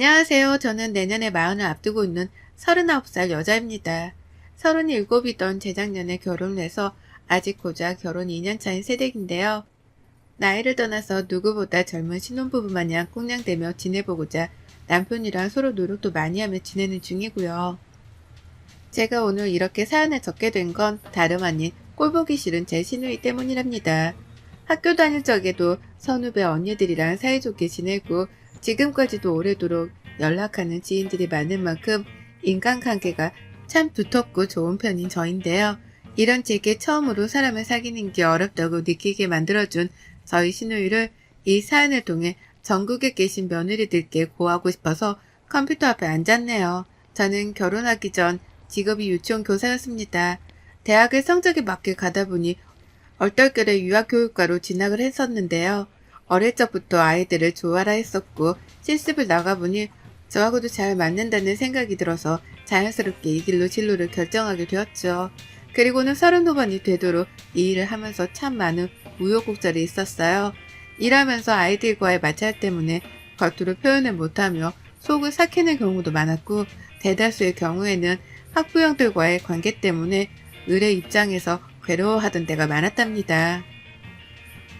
안녕하세요. 저는 내년에 마흔을 앞두고 있는 39살 여자입니다. 37이던 재작년에 결혼을 해서 아직 고작 결혼 2년 차인 새댁인데요. 나이를 떠나서 누구보다 젊은 신혼부부 마냥 꽁냥대며 지내보고자 남편이랑 서로 노력도 많이 하며 지내는 중이고요. 제가 오늘 이렇게 사연을 적게 된 건 다름 아닌 꼴보기 싫은 제 시누이 때문이랍니다. 학교 다닐 적에도 선후배 언니들이랑 사이좋게 지내고 지금까지도 오래도록 연락하는 지인들이 많은 만큼 인간관계가 참 두텁고 좋은 편인 저인데요. 이런 제게 처음으로 사람을 사귀는 게 어렵다고 느끼게 만들어준 저희 시누이를 이 사연을 통해 전국에 계신 며느리들께 고하고 싶어서 컴퓨터 앞에 앉았네요. 저는 결혼하기 전 직업이 유치원 교사였습니다. 대학을 성적에 맞게 가다 보니 얼떨결에 유아교육과로 진학을 했었는데요. 어릴 적부터 아이들을 좋아라 했었고 실습을 나가보니 저하고도 잘 맞는다는 생각이 들어서 자연스럽게 이 길로 진로를 결정하게 되었죠. 그리고는 서른 후반이 되도록 이 일을 하면서 참 많은 우여곡절이 있었어요. 일하면서 아이들과의 마찰 때문에 겉으로 표현을 못하며 속을 삭히는 경우도 많았고 대다수의 경우에는 학부형들과의 관계 때문에 의뢰 입장에서 괴로워하던 때가 많았답니다.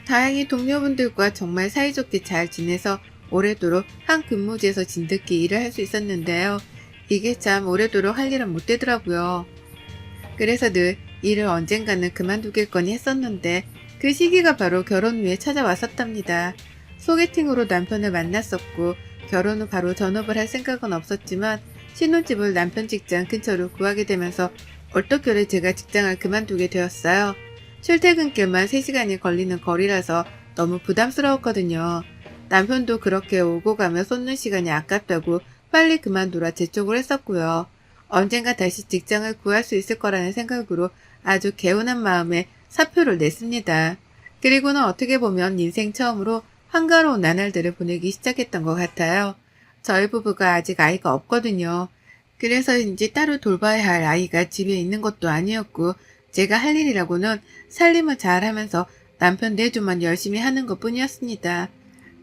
다행히 동료분들과 정말 사이좋게 잘 지내서 오래도록 한 근무지에서 진득히 일을 할 수 있었는데요. 이게 참 오래도록 할 일은 못 되더라고요. 그래서 늘 일을 언젠가는 그만두겠거니 했었는데 그 시기가 바로 결혼 후에 찾아왔었답니다. 소개팅으로 남편을 만났었고 결혼 후 바로 전업을 할 생각은 없었지만 신혼집을 남편 직장 근처로 구하게 되면서 얼떨결에 제가 직장을 그만두게 되었어요. 출퇴근길만 3시간이 걸리는 거리라서 너무 부담스러웠거든요. 남편도 그렇게 오고 가며 쏟는 시간이 아깝다고 빨리 그만두라 재촉을 했었고요. 언젠가 다시 직장을 구할 수 있을 거라는 생각으로 아주 개운한 마음에 사표를 냈습니다. 그리고는 어떻게 보면 인생 처음으로 한가로운 나날들을 보내기 시작했던 것 같아요. 저희 부부가 아직 아이가 없거든요. 그래서인지 따로 돌봐야 할 아이가 집에 있는 것도 아니었고 제가 할 일이라고는 살림을 잘 하면서 남편 내조만 열심히 하는 것 뿐이었습니다.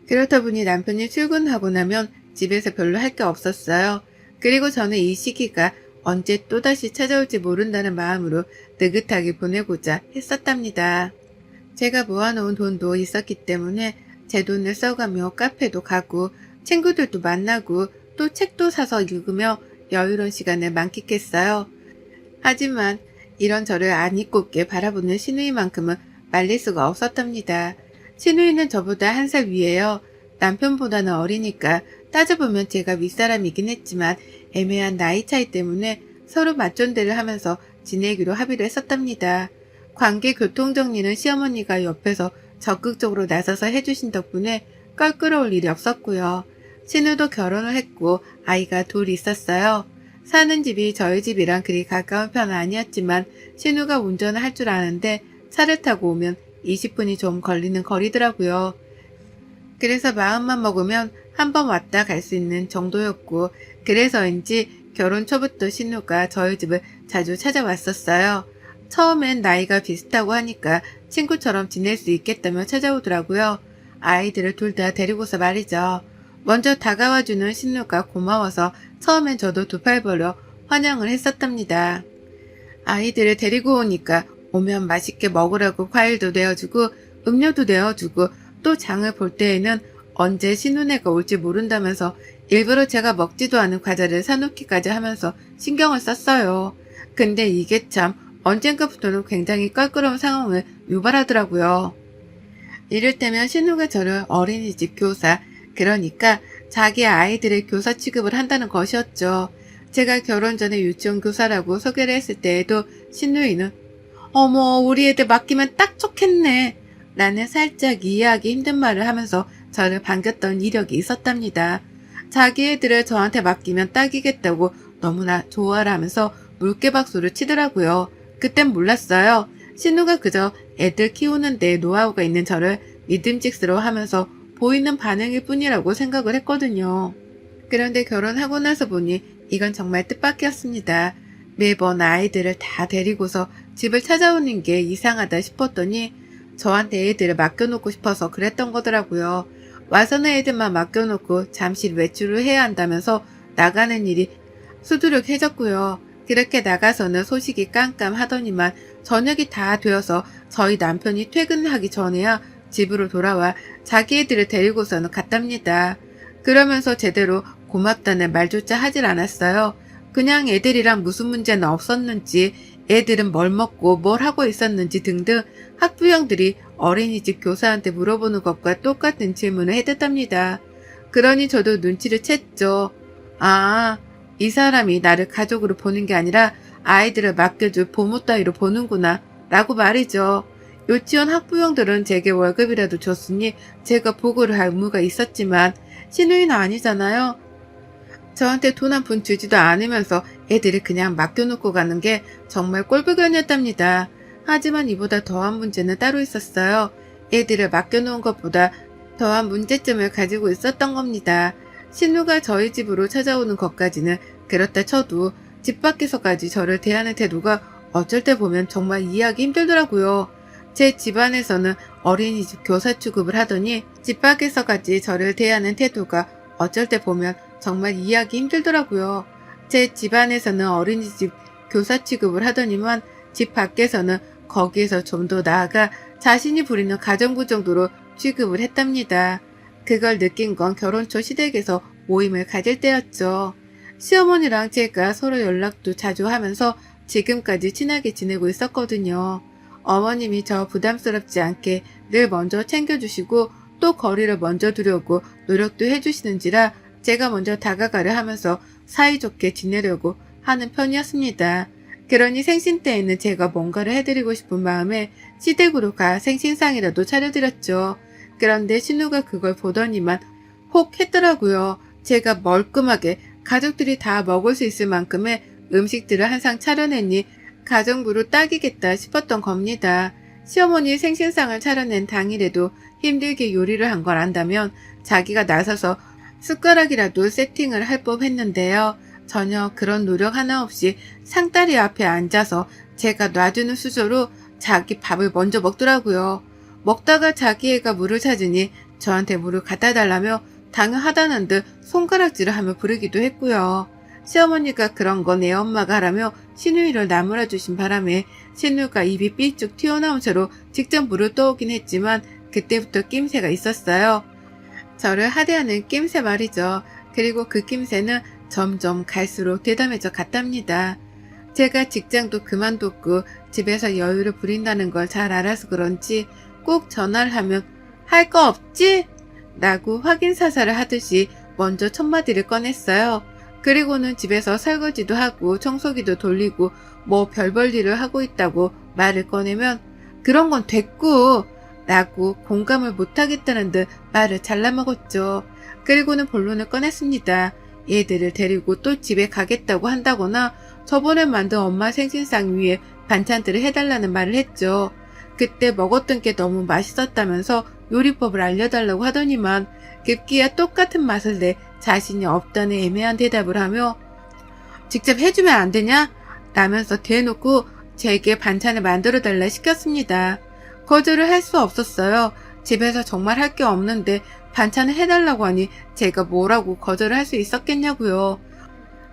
그렇다 보니 남편이 출근하고 나면 집에서 별로 할 게 없었어요. 그리고 저는 이 시기가 언제 또다시 찾아올지 모른다는 마음으로 느긋하게 보내고자 했었답니다. 제가 모아놓은 돈도 있었기 때문에 제 돈을 써가며 카페도 가고 친구들도 만나고 또 책도 사서 읽으며 여유로운 시간을 만끽했어요. 하지만 이런 저를 아니꼽게 바라보는 신우이만큼은 말릴 수가 없었답니다. 신우이는 저보다 한 살 위에요. 남편보다는 어리니까 따져보면 제가 윗사람이긴 했지만 애매한 나이 차이 때문에 서로 맞존대를 하면서 지내기로 합의를 했었답니다. 관계 교통 정리는 시어머니가 옆에서 적극적으로 나서서 해주신 덕분에 껄끄러울 일이 없었고요. 신우도 결혼을 했고 아이가 둘 있었어요. 사는 집이 저희 집이랑 그리 가까운 편은 아니었지만 신우가 운전을 할 줄 아는데 차를 타고 오면 20분이 좀 걸리는 거리더라고요. 그래서 마음만 먹으면 한 번 왔다 갈 수 있는 정도였고 그래서인지 결혼 초부터 신우가 저희 집을 자주 찾아왔었어요. 처음엔 나이가 비슷하고 하니까 친구처럼 지낼 수 있겠다며 찾아오더라고요. 아이들을 둘 다 데리고서 말이죠. 먼저 다가와주는 신우가 고마워서 처음엔 저도 두 팔 벌려 환영을 했었답니다. 아이들을 데리고 오니까 오면 맛있게 먹으라고 과일도 내어주고 음료도 내어주고 또 장을 볼 때에는 언제 신혼애가 올지 모른다면서 일부러 제가 먹지도 않은 과자를 사놓기까지 하면서 신경을 썼어요. 근데 이게 참 언젠가부터는 굉장히 껄끄러운 상황을 유발하더라고요. 이를테면 신우가 저를 어린이집 교사, 그러니까 자기 아이들의 교사 취급을 한다는 것이었죠. 제가 결혼 전에 유치원 교사라고 소개를 했을 때에도 신우이는 어머 우리 애들 맡기면 딱 좋겠네 라는 살짝 이해하기 힘든 말을 하면서 저를 반겼던 이력이 있었답니다. 자기 애들을 저한테 맡기면 딱이겠다고 너무나 좋아라 하면서 물개박수를 치더라고요. 그땐 몰랐어요. 신우가 그저 애들 키우는 데 노하우가 있는 저를 믿음직스러워 하면서 보이는 반응일 뿐이라고 생각을 했거든요. 그런데 결혼하고 나서 보니 이건 정말 뜻밖이었습니다. 매번 아이들을 다 데리고서 집을 찾아오는 게 이상하다 싶었더니 저한테 애들을 맡겨놓고 싶어서 그랬던 거더라고요. 와서는 애들만 맡겨놓고 잠시 외출을 해야 한다면서 나가는 일이 수두룩해졌고요. 그렇게 나가서는 소식이 깜깜하더니만 저녁이 다 되어서 저희 남편이 퇴근하기 전에야 집으로 돌아와 자기 애들을 데리고서는 갔답니다. 그러면서 제대로 고맙다는 말조차 하질 않았어요. 그냥 애들이랑 무슨 문제는 없었는지, 애들은 뭘 먹고 뭘 하고 있었는지 등등 학부형들이 어린이집 교사한테 물어보는 것과 똑같은 질문을 해댔답니다. 그러니 저도 눈치를 챘죠. 아, 이 사람이 나를 가족으로 보는 게 아니라 아이들을 맡겨줄 보모 따위로 보는구나. 라고 말이죠. 유치원 학부형들은 제게 월급이라도 줬으니 제가 보고를 할 의무가 있었지만 신우이는 아니잖아요. 저한테 돈 한 푼 주지도 않으면서 애들을 그냥 맡겨놓고 가는 게 정말 꼴불견이었답니다. 하지만 이보다 더한 문제는 따로 있었어요. 애들을 맡겨놓은 것보다 더한 문제점을 가지고 있었던 겁니다. 신우가 저희 집으로 찾아오는 것까지는 그렇다 쳐도 집 밖에서까지 저를 대하는 태도가 어쩔 때 보면 정말 이해하기 힘들더라고요. 제 집안에서는 어린이집 교사 취급을 하더니 집 밖에서까지 저를 대하는 태도가 어쩔 때 보면 정말 이해하기 힘들더라고요. 제 집안에서는 어린이집 교사 취급을 하더니만 집 밖에서는 거기에서 좀 더 나아가 자신이 부리는 가정부 정도로 취급을 했답니다. 그걸 느낀 건 결혼 초 시댁에서 모임을 가질 때였죠. 시어머니랑 제가 서로 연락도 자주 하면서 지금까지 친하게 지내고 있었거든요. 어머님이 저 부담스럽지 않게 늘 먼저 챙겨주시고 또 거리를 먼저 두려고 노력도 해주시는지라 제가 먼저 다가가려 하면서 사이좋게 지내려고 하는 편이었습니다. 그러니 생신 때에는 제가 뭔가를 해드리고 싶은 마음에 시댁으로 가 생신상이라도 차려드렸죠. 그런데 신우가 그걸 보더니만 혹 했더라고요. 제가 멀끔하게 가족들이 다 먹을 수 있을 만큼의 음식들을 한 상 차려냈니 가정부로 딱이겠다 싶었던 겁니다. 시어머니 생신상을 차려낸 당일에도 힘들게 요리를 한 걸 안다면 자기가 나서서 숟가락이라도 세팅을 할 법 했는데요. 전혀 그런 노력 하나 없이 상다리 앞에 앉아서 제가 놔두는 수저로 자기 밥을 먼저 먹더라고요. 먹다가 자기 애가 물을 찾으니 저한테 물을 갖다 달라며 당연하다는 듯 손가락질을 하며 부르기도 했고요. 시어머니가 그런 건애 엄마가 하라며 신우이를 나무라 주신 바람에 신우가 입이 삐쭉 튀어나온 채로 직접 물을 떠오긴 했지만 그때부터 낌새가 있었어요. 저를 하대하는 낌새 말이죠. 그리고 그 낌새는 점점 갈수록 대담해져 갔답니다. 제가 직장도 그만뒀고 집에서 여유를 부린다는 걸 잘 알아서 그런지 꼭 전화를 하면 할 거 없지? 라고 확인 사살을 하듯이 먼저 첫마디를 꺼냈어요. 그리고는 집에서 설거지도 하고 청소기도 돌리고 뭐별볼 일을 하고 있다고 말을 꺼내면 그런 건 됐고 라고 공감을 못하겠다는 듯 말을 잘라먹었죠. 그리고는 본론을 꺼냈습니다. 얘들을 데리고 또 집에 가겠다고 한다거나 저번에 만든 엄마 생신상 위에 반찬들을 해달라는 말을 했죠. 그때 먹었던 게 너무 맛있었다면서 요리법을 알려달라고 하더니만 급기야 똑같은 맛을 내 자신이 없다는 애매한 대답을 하며 직접 해주면 안 되냐? 라면서 대놓고 제게 반찬을 만들어 달라 시켰습니다. 거절을 할 수 없었어요. 집에서 정말 할 게 없는데 반찬을 해달라고 하니 제가 뭐라고 거절을 할 수 있었겠냐고요.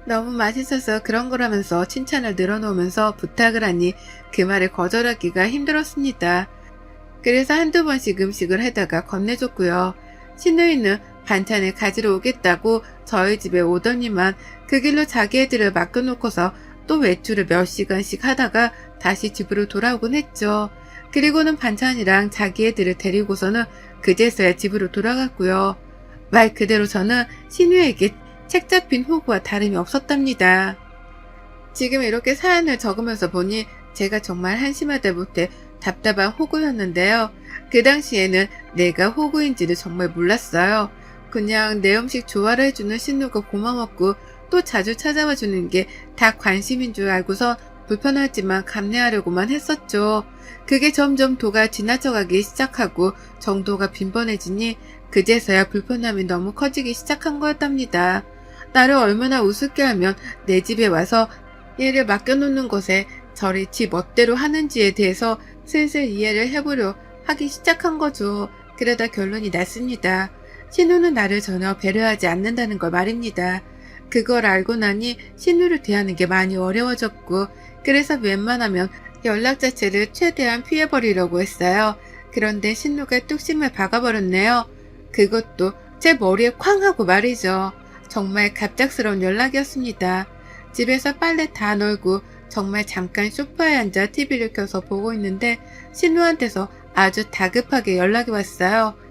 너무 맛있어서 그런 거라면서 칭찬을 늘어놓으면서 부탁을 하니 그 말을 거절하기가 힘들었습니다. 그래서 한두 번씩 음식을 해다가 건네줬고요. 신우이는 반찬을 가지러 오겠다고 저희 집에 오더니만 그 길로 자기 애들을 맡겨놓고서 또 외출을 몇 시간씩 하다가 다시 집으로 돌아오곤 했죠. 그리고는 반찬이랑 자기 애들을 데리고서는 그제서야 집으로 돌아갔고요. 말 그대로 저는 신우에게 책 잡힌 호구와 다름이 없었답니다. 지금 이렇게 사연을 적으면서 보니 제가 정말 한심하다 못해 답답한 호구였는데요. 그 당시에는 내가 호구인지를 정말 몰랐어요. 그냥 내 음식 조화를 해주는 신우가 고마웠고 또 자주 찾아와 주는 게 다 관심인 줄 알고서 불편하지만 감내하려고만 했었죠. 그게 점점 도가 지나쳐가기 시작하고 정도가 빈번해지니 그제서야 불편함이 너무 커지기 시작한 거였답니다. 나를 얼마나 우습게 하면 내 집에 와서 얘를 맡겨놓는 것에 저리 지 멋대로 하는지에 대해서 슬슬 이해를 해보려 하기 시작한 거죠. 그러다 결론이 났습니다. 신우는 나를 전혀 배려하지 않는다는 걸 말입니다. 그걸 알고 나니 신우를 대하는 게 많이 어려워졌고 그래서 웬만하면 연락 자체를 최대한 피해버리려고 했어요. 그런데 신우가 뚝심을 박아버렸네요. 그것도 제 머리에 쾅 하고 말이죠. 정말 갑작스러운 연락이었습니다. 집에서 빨래 다 널고 정말 잠깐 소파에 앉아 TV를 켜서 보고 있는데 신우한테서 아주 다급하게 연락이 왔어요.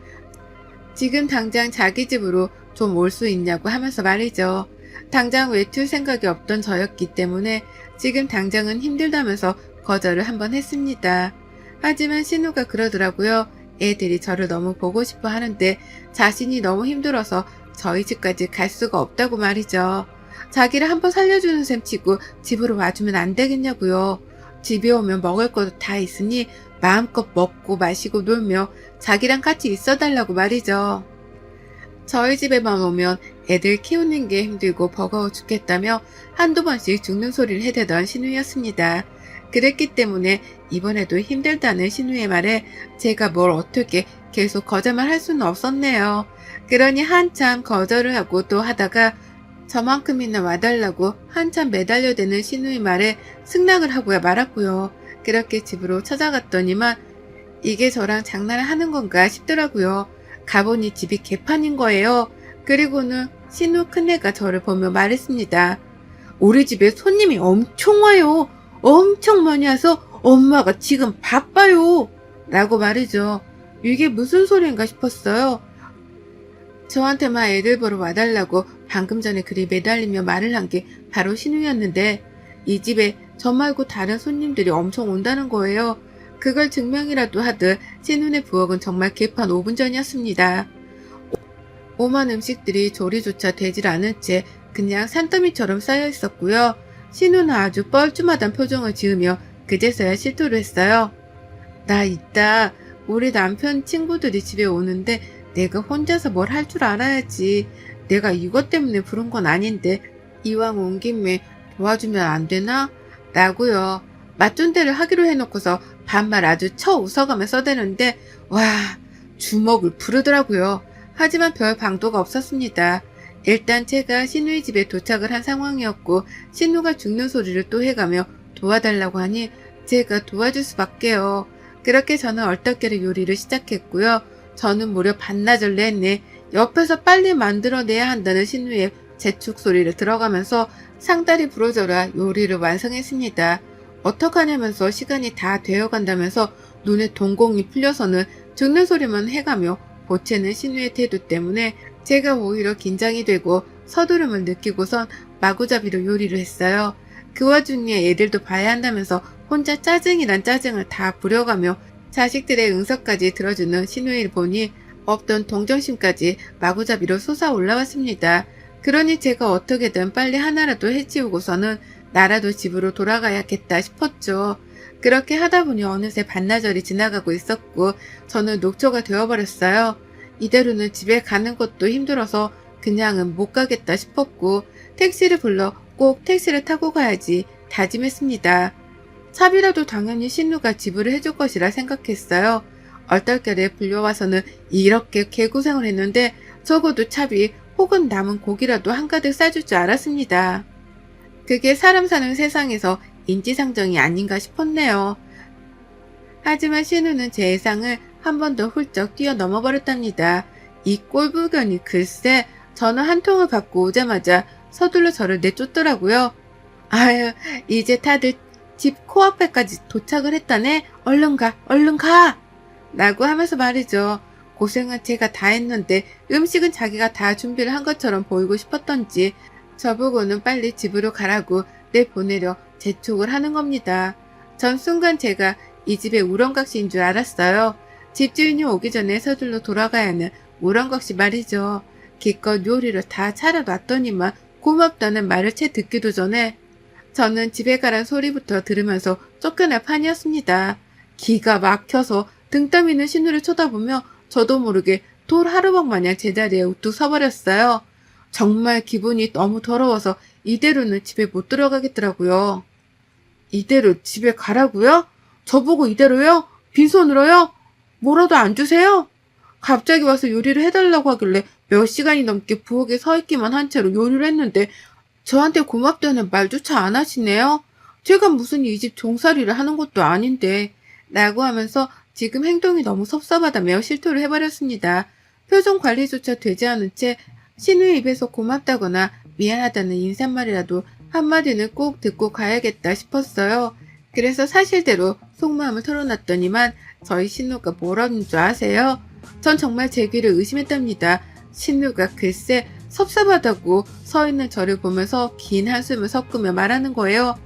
지금 당장 자기 집으로 좀 올 수 있냐고 하면서 말이죠. 당장 외출 생각이 없던 저였기 때문에 지금 당장은 힘들다면서 거절을 한번 했습니다. 하지만 신우가 그러더라고요. 애들이 저를 너무 보고 싶어 하는데 자신이 너무 힘들어서 저희 집까지 갈 수가 없다고 말이죠. 자기를 한번 살려주는 셈 치고 집으로 와주면 안 되겠냐고요. 집에 오면 먹을 것도 다 있으니 마음껏 먹고 마시고 놀며 자기랑 같이 있어달라고 말이죠. 저희 집에만 오면 애들 키우는 게 힘들고 버거워 죽겠다며 한두 번씩 죽는 소리를 해대던 신우였습니다. 그랬기 때문에 이번에도 힘들다는 신우의 말에 제가 뭘 어떻게 계속 거절만 할 수는 없었네요. 그러니 한참 거절을 하고 또 하다가 저만큼이나 와달라고 한참 매달려대는 신우의 말에 승낙을 하고야 말았고요. 그렇게 집으로 찾아갔더니만 이게 저랑 장난을 하는 건가 싶더라고요. 가보니 집이 개판인 거예요. 그리고는 신우 큰애가 저를 보며 말했습니다. 우리 집에 손님이 엄청 와요. 엄청 많이 와서 엄마가 지금 바빠요. 라고 말이죠. 이게 무슨 소리인가 싶었어요. 저한테만 애들 보러 와달라고 방금 전에 그리 매달리며 말을 한 게 바로 신우였는데 이 집에 저 말고 다른 손님들이 엄청 온다는 거예요. 그걸 증명이라도 하듯 신우의 부엌은 정말 개판 5분 전이었습니다. 오만 음식들이 조리조차 되질 않은 채 그냥 산더미처럼 쌓여 있었고요. 신우는 아주 뻘쭘하단 표정을 지으며 그제서야 실토를 했어요. 나 이따 우리 남편 친구들이 집에 오는데 내가 혼자서 뭘 할 줄 알아야지. 내가 이것 때문에 부른 건 아닌데 이왕 온 김에 도와주면 안 되나? 라고요. 맞존대를 하기로 해놓고서 반말 아주 쳐 웃어가며 써대는데 와 주먹을 부르더라고요. 하지만 별 방도가 없었습니다. 일단 제가 신우의 집에 도착을 한 상황이었고 신우가 죽는 소리를 또 해가며 도와달라고 하니 제가 도와줄 수밖에요. 그렇게 저는 얼떨결에 요리를 시작했고요. 저는 무려 반나절 내내 옆에서 빨리 만들어내야 한다는 신우의 재촉 소리를 들어가면서 상다리 부러져라 요리를 완성했습니다. 어떡하냐면서 시간이 다 되어간다면서 눈에 동공이 풀려서는 죽는 소리만 해가며 보채는 신우의 태도 때문에 제가 오히려 긴장이 되고 서두름을 느끼고선 마구잡이로 요리를 했어요. 그 와중에 애들도 봐야 한다면서 혼자 짜증이란 짜증을 다 부려가며 자식들의 응석까지 들어주는 신우를 보니 없던 동정심까지 마구잡이로 솟아 올라왔습니다. 그러니 제가 어떻게든 빨리 하나라도 해치우고서는 나라도 집으로 돌아가야겠다 싶었죠. 그렇게 하다 보니 어느새 반나절이 지나가고 있었고 저는 녹초가 되어버렸어요. 이대로는 집에 가는 것도 힘들어서 그냥은 못 가겠다 싶었고 택시를 불러 꼭 택시를 타고 가야지 다짐했습니다. 차비라도 당연히 신우가 지불을 해줄 것이라 생각했어요. 얼떨결에 불려와서는 이렇게 개고생을 했는데 적어도 차비 혹은 남은 고기라도 한가득 싸줄 줄 알았습니다. 그게 사람 사는 세상에서 인지상정이 아닌가 싶었네요. 하지만 신우는 제 예상을 한 번 더 훌쩍 뛰어넘어 버렸답니다. 이 꼴불견이 글쎄 전화 한 통을 받고 오자마자 서둘러 저를 내쫓더라고요. 아유 이제 다들 집 코앞에까지 도착을 했다네 얼른 가 얼른 가 라고 하면서 말이죠. 고생은 제가 다 했는데 음식은 자기가 다 준비를 한 것처럼 보이고 싶었던지 저보고는 빨리 집으로 가라고 내보내려 재촉을 하는 겁니다. 전 순간 제가 이 집의 우렁각시인 줄 알았어요. 집주인이 오기 전에 서둘러 돌아가야 하는 우렁각시 말이죠. 기껏 요리를 다 차려놨더니만 고맙다는 말을 채 듣기도 전에 저는 집에 가란 소리부터 들으면서 쫓겨날 판이었습니다. 기가 막혀서 등 떠미는 신우를 쳐다보며 저도 모르게 돌 하루방 마냥 제자리에 우뚝 서버렸어요. 정말 기분이 너무 더러워서 이대로는 집에 못 들어가겠더라고요. 이대로 집에 가라고요? 저보고 이대로요? 빈손으로요? 뭐라도 안 주세요? 갑자기 와서 요리를 해달라고 하길래 몇 시간이 넘게 부엌에 서 있기만 한 채로 요리를 했는데 저한테 고맙다는 말조차 안 하시네요. 제가 무슨 이 집 종살이를 하는 것도 아닌데 라고 하면서 지금 행동이 너무 섭섭하다며 실토를 해버렸습니다. 표정 관리조차 되지 않은 채 신우의 입에서 고맙다거나 미안하다는 인사말이라도 한마디는 꼭 듣고 가야겠다 싶었어요. 그래서 사실대로 속마음을 털어놨더니만 저희 신우가 뭐라는 줄 아세요? 전 정말 제 귀를 의심했답니다. 신우가 글쎄 섭섭하다고 서 있는 저를 보면서 긴 한숨을 섞으며 말하는 거예요.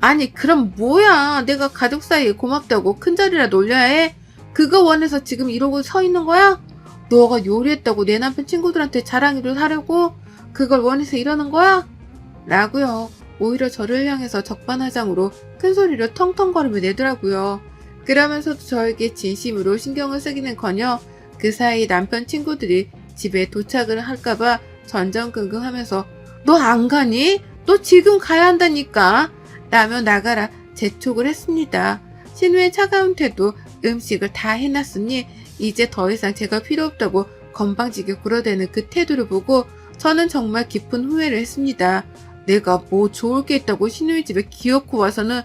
아니 그럼 뭐야 내가 가족 사이에 고맙다고 큰 자리라도 올려야 해? 그거 원해서 지금 이러고 서 있는 거야? 너가 요리했다고 내 남편 친구들한테 자랑이를 하려고? 그걸 원해서 이러는 거야? 라고요. 오히려 저를 향해서 적반하장으로 큰 소리로 텅텅거리며 내더라고요. 그러면서도 저에게 진심으로 신경을 쓰기는커녕 그 사이 남편 친구들이 집에 도착을 할까봐 전전긍긍하면서 너 안 가니? 너 지금 가야 한다니까. 라며 나가라 재촉을 했습니다. 신우의 차가운 태도 음식을 다 해놨으니 이제 더 이상 제가 필요 없다고 건방지게 굴어대는 그 태도를 보고 저는 정말 깊은 후회를 했습니다. 내가 뭐 좋을 게 있다고 신우의 집에 기어코 와서는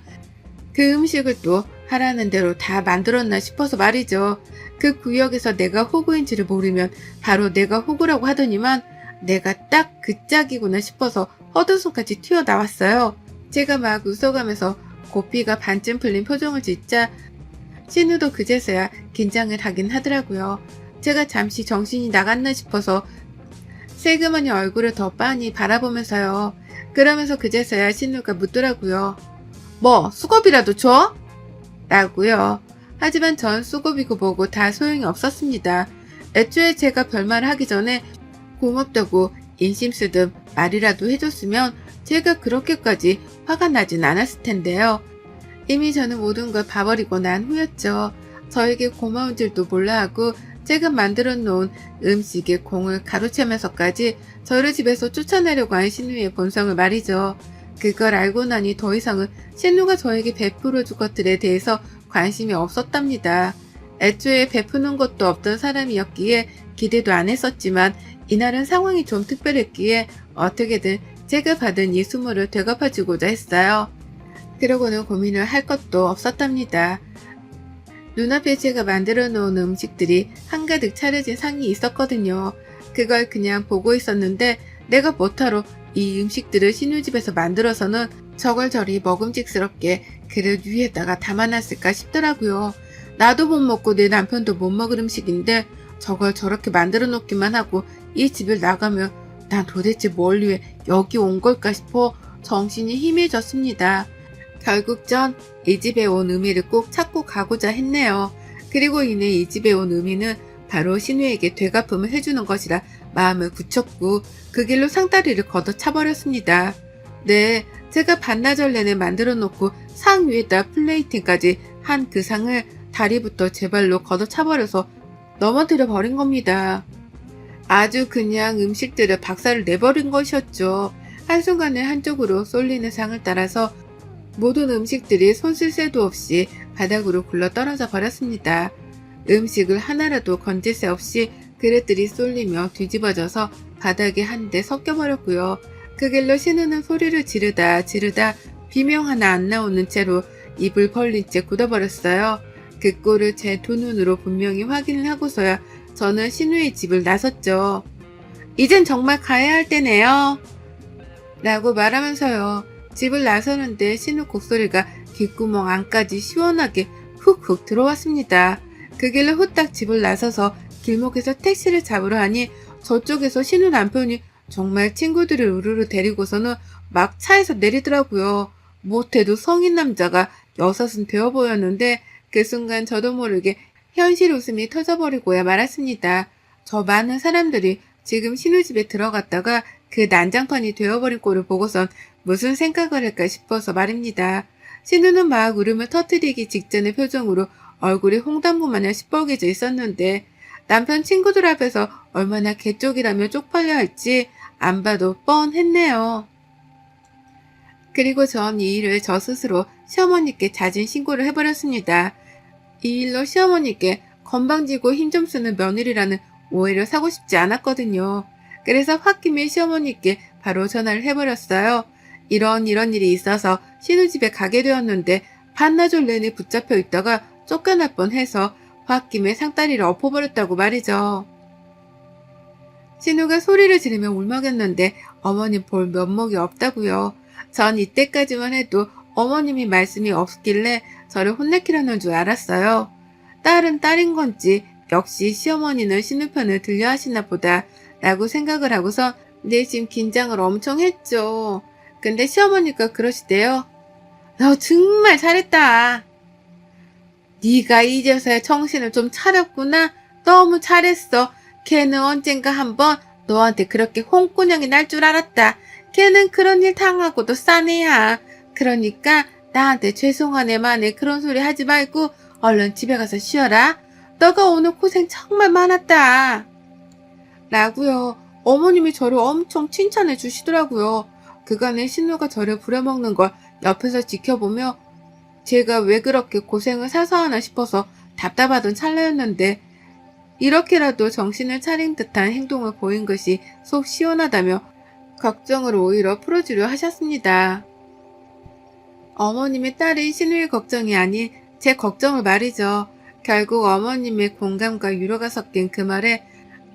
그 음식을 또 하라는 대로 다 만들었나 싶어서 말이죠. 그 구역에서 내가 호구인지를 모르면 바로 내가 호구라고 하더니만 내가 딱 그 짝이구나 싶어서 헛웃음까지 튀어나왔어요. 제가 막 웃어가면서 고삐가 반쯤 풀린 표정을 짓자 신우도 그제서야 긴장을 하긴 하더라고요. 제가 잠시 정신이 나갔나 싶어서 새그머니 얼굴을 더 빤히 바라보면서요. 그러면서 그제서야 신우가 묻더라고요. 뭐 수고비라도 줘? 라고요. 하지만 전 수고비고 뭐고 다 소용이 없었습니다. 애초에 제가 별말 하기 전에 고맙다고 인심 쓰듯 말이라도 해줬으면 제가 그렇게까지 화가 나진 않았을 텐데요. 이미 저는 모든 걸 봐버리고 난 후였죠. 저에게 고마운 줄도 몰라 하고 제가 만들어 놓은 음식에 공을 가로채면서까지 저를 집에서 쫓아내려고 한 신우의 본성을 말이죠. 그걸 알고 나니 더 이상은 신우가 저에게 베풀어 줄 것들에 대해서 관심이 없었답니다. 애초에 베푸는 것도 없던 사람이었기에 기대도 안 했었지만 이날은 상황이 좀 특별했기에 어떻게든 제가 받은 이 수모를 되갚아주고자 했어요. 그러고는 고민을 할 것도 없었답니다. 눈앞에 제가 만들어 놓은 음식들이 한가득 차려진 상이 있었거든요. 그걸 그냥 보고 있었는데 내가 뭐하러 이 음식들을 신우집에서 만들어서는 저걸 저리 먹음직스럽게 그릇 위에다가 담아놨을까 싶더라고요. 나도 못 먹고 내 남편도 못 먹을 음식인데 저걸 저렇게 만들어 놓기만 하고 이 집을 나가면 난 도대체 뭘 위해 여기 온 걸까 싶어 정신이 희미해졌습니다. 결국 전 이 집에 온 의미를 꼭 찾고 가고자 했네요. 그리고 이내 이 집에 온 의미는 바로 신우에게 되갚음을 해주는 것이라 마음을 굳혔고 그 길로 상다리를 걷어차버렸습니다. 네, 제가 반나절 내내 만들어 놓고 상 위에다 플레이팅까지 한 그 상을 다리부터 제 발로 걷어차버려서 넘어뜨려 버린 겁니다. 아주 그냥 음식들을 박살을 내버린 것이었죠. 한순간에 한쪽으로 쏠리는 상을 따라서 모든 음식들이 손쓸 새도 없이 바닥으로 굴러 떨어져 버렸습니다. 음식을 하나라도 건질 새 없이 그릇들이 쏠리며 뒤집어져서 바닥에 한데 섞여버렸고요. 그 길로 신우는 소리를 지르다 지르다 비명 하나 안 나오는 채로 입을 벌린 채 굳어버렸어요. 그 꼴을 제 두 눈으로 분명히 확인을 하고서야 저는 신우의 집을 나섰죠. 이젠 정말 가야 할 때네요. 라고 말하면서요. 집을 나서는데 신우 곡소리가 귓구멍 안까지 시원하게 훅훅 들어왔습니다. 그 길로 후딱 집을 나서서 길목에서 택시를 잡으러 하니 저쪽에서 신우 남편이 정말 친구들을 우르르 데리고서는 막 차에서 내리더라고요. 못해도 성인 남자가 여섯은 되어 보였는데 그 순간 저도 모르게 현실 웃음이 터져버리고야 말았습니다. 저 많은 사람들이 지금 신우집에 들어갔다가 그 난장판이 되어버린 꼴을 보고선 무슨 생각을 할까 싶어서 말입니다. 신우는 막 울음을 터뜨리기 직전의 표정으로 얼굴이 홍단부 마냥 시뻘개져 있었는데 남편 친구들 앞에서 얼마나 개쪽이라며 쪽팔려 할지 안 봐도 뻔했네요. 그리고 전 이 일을 저 스스로 시어머니께 자진 신고를 해버렸습니다. 이 일로 시어머니께 건방지고 힘 좀 쓰는 며느리라는 오해를 사고 싶지 않았거든요. 그래서 홧김에 시어머니께 바로 전화를 해버렸어요. 이런 이런 일이 있어서 신우집에 가게 되었는데 반나절 내내 붙잡혀 있다가 쫓겨날 뻔해서 홧김에 상다리를 엎어버렸다고 말이죠. 신우가 소리를 지르며 울먹였는데 어머님 볼 면목이 없다고요. 전 이때까지만 해도 어머님이 말씀이 없길래 저를 혼내키려는 줄 알았어요. 딸은 딸인 건지 역시 시어머니는 신우 편을 들려 하시나 보다 라고 생각을 하고서 내심 긴장을 엄청 했죠. 근데 시어머니가 그러시대요. 너 정말 잘했다. 네가 이제서야 정신을 좀 차렸구나. 너무 잘했어. 걔는 언젠가 한번 너한테 그렇게 홍군형이 날 줄 알았다. 걔는 그런 일 당하고도 싼 애야. 그러니까 나한테 죄송한 애만에 그런 소리 하지 말고 얼른 집에 가서 쉬어라. 너가 오늘 고생 정말 많았다. 라고요. 어머님이 저를 엄청 칭찬해 주시더라고요. 그간에 신우가 저를 부려먹는 걸 옆에서 지켜보며 제가 왜 그렇게 고생을 사서 하나 싶어서 답답하던 찰나였는데 이렇게라도 정신을 차린 듯한 행동을 보인 것이 속 시원하다며 걱정을 오히려 풀어주려 하셨습니다. 어머님의 딸인 신우의 걱정이 아닌 제 걱정을 말이죠. 결국 어머님의 공감과 위로가 섞인 그 말에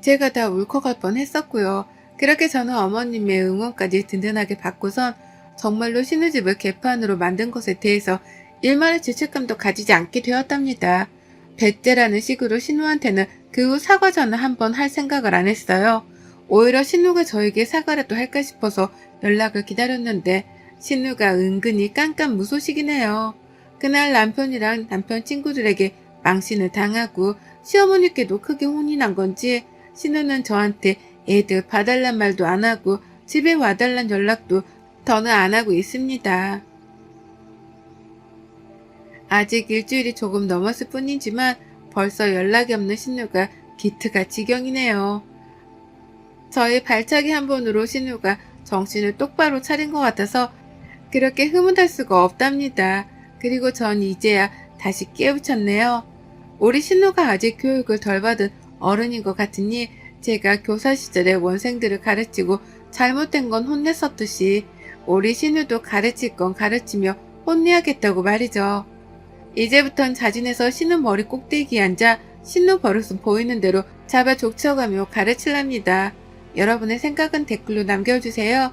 제가 다 울컥할 뻔 했었고요. 그렇게 저는 어머님의 응원까지 든든하게 받고선 정말로 신우집을 개판으로 만든 것에 대해서 일말의 죄책감도 가지지 않게 되었답니다. 배째라는 식으로 신우한테는 그 후 사과 전화 한번 할 생각을 안 했어요. 오히려 신우가 저에게 사과라도 할까 싶어서 연락을 기다렸는데 신우가 은근히 깜깜 무소식이네요. 그날 남편이랑 남편 친구들에게 망신을 당하고 시어머니께도 크게 혼이 난 건지 신우는 저한테 애들 봐달란 말도 안 하고 집에 와달란 연락도 더는 안 하고 있습니다. 아직 일주일이 조금 넘었을 뿐이지만 벌써 연락이 없는 신우가 기트가 지경이네요. 저의 발차기 한 번으로 신우가 정신을 똑바로 차린 것 같아서 그렇게 흐뭇할 수가 없답니다. 그리고 전 이제야 다시 깨우쳤네요. 우리 신우가 아직 교육을 덜 받은 어른인 것 같으니 제가 교사 시절에 원생들을 가르치고 잘못된 건 혼냈었듯이 우리 신우도 가르칠 건 가르치며 혼내야겠다고 말이죠. 이제부턴 자진해서 신우 머리 꼭대기에 앉아 신우 버릇은 보이는 대로 잡아 족쳐가며 가르칠랍니다. 여러분의 생각은 댓글로 남겨주세요.